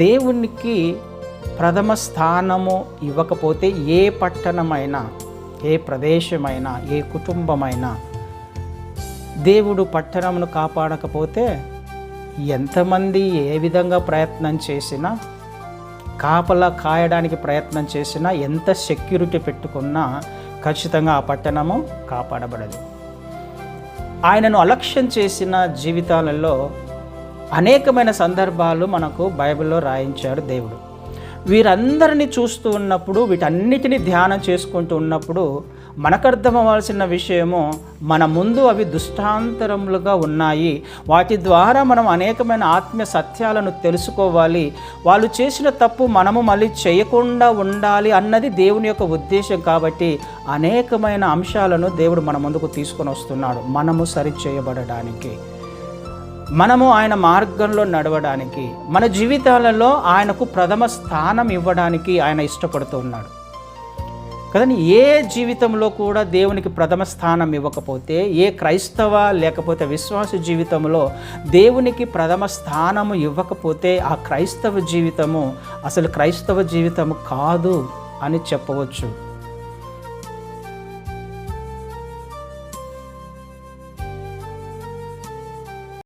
దేవునికి ప్రథమ స్థానము ఇవ్వకపోతే ఏ పట్టణమైనా ఏ ప్రదేశమైనా ఏ కుటుంబమైనా దేవుడు పట్టణమును కాపాడకపోతే ఎంతమంది ఏ విధంగా ప్రయత్నం చేసినా కాపలా కాయడానికి ప్రయత్నం చేసినా ఎంత సెక్యూరిటీ పెట్టుకున్నా ఖచ్చితంగా ఆ పట్టణము కాపాడబడదు. ఆయనను అలక్ష్యం చేసిన జీవితాలలో అనేకమైన సందర్భాలు మనకు బైబిల్లో రాయించాడు దేవుడు. వీరందరినీ చూస్తూ ఉన్నప్పుడు వీటన్నిటినీ ధ్యానం చేసుకుంటూ ఉన్నప్పుడు మనకు అర్థం అవ్వాల్సిన విషయము మన ముందు అవి దుష్టాంతరములుగా ఉన్నాయి. వాటి ద్వారా మనం అనేకమైన ఆత్మీయ సత్యాలను తెలుసుకోవాలి. వాళ్ళు చేసిన తప్పు మనము మళ్ళీ చేయకుండా ఉండాలి అన్నది దేవుని యొక్క ఉద్దేశం కాబట్టి అనేకమైన అంశాలను దేవుడు మన ముందుకు తీసుకొని వస్తున్నాడు మనము సరి చేయబడడానికి మనము ఆయన మార్గంలో నడవడానికి మన జీవితాలలో ఆయనకు ప్రథమ స్థానం ఇవ్వడానికి ఆయన ఇష్టపడుతూ ఉన్నాడు. కదండి ఏ జీవితంలో కూడా దేవునికి ప్రథమ స్థానం ఇవ్వకపోతే ఏ క్రైస్తవ లేకపోతే విశ్వాస జీవితంలో దేవునికి ప్రథమ స్థానము ఇవ్వకపోతే ఆ క్రైస్తవ జీవితము అసలు క్రైస్తవ జీవితము కాదు అని చెప్పవచ్చు.